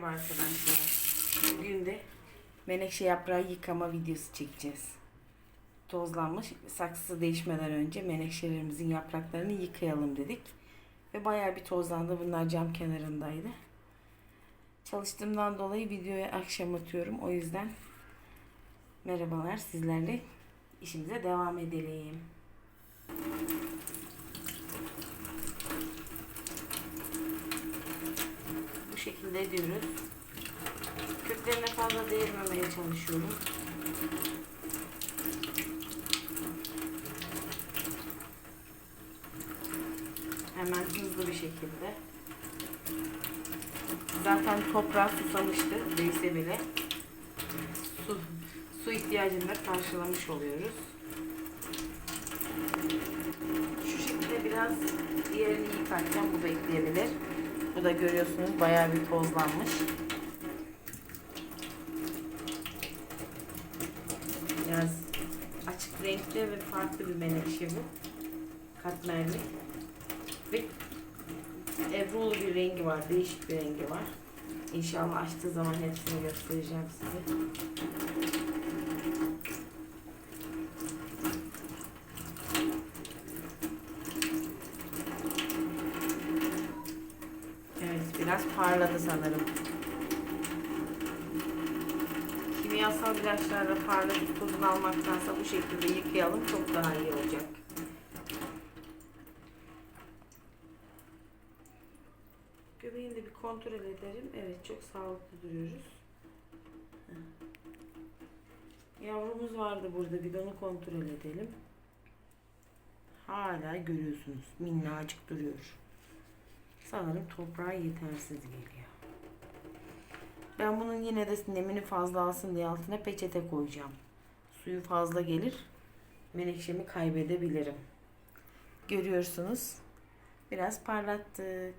Merhaba arkadaşlar. Bugün de menekşe yaprağı yıkama videosu çekeceğiz. Tozlanmış saksı değişmeden önce menekşelerimizin yapraklarını yıkayalım dedik. Ve bayağı bir tozlandı. Bunlar cam kenarındaydı. Çalıştığımdan dolayı videoyu akşam atıyorum. O yüzden merhabalar sizlerle işimize devam edelim. Şekilde ediyoruz. Köklerine fazla değirmemeye çalışıyorum. Hemen hızlı bir şekilde. Zaten toprağa susamıştı değse bile. Su, su ihtiyacını da karşılamış oluyoruz. Şu şekilde biraz diğerini yıkarken bu bekleyebilir. Bu da görüyorsunuz bayağı bir tozlanmış. Biraz açık renkli ve farklı bir menekşe bu. Katmerli. Ve evrulu bir rengi var. Değişik bir rengi var. İnşallah açtığı zaman hepsini göstereceğim size. Evet, biraz parladı sanırım. Kimyasal ilaçlarla parlatıp tozunu almaktansa bu şekilde yıkayalım çok daha iyi olacak. Göbeğini de bir kontrol edelim. Evet çok sağlıklı duruyoruz. Yavrumuz vardı burada bir de onu kontrol edelim. Hala görüyorsunuz minnacık duruyor. Sanırım toprağı yetersiz geliyor. Ben bunun yine de nemini fazla alsın diye altına peçete koyacağım. Suyu fazla gelir. Menekşemi kaybedebilirim. Görüyorsunuz. Biraz parlattık.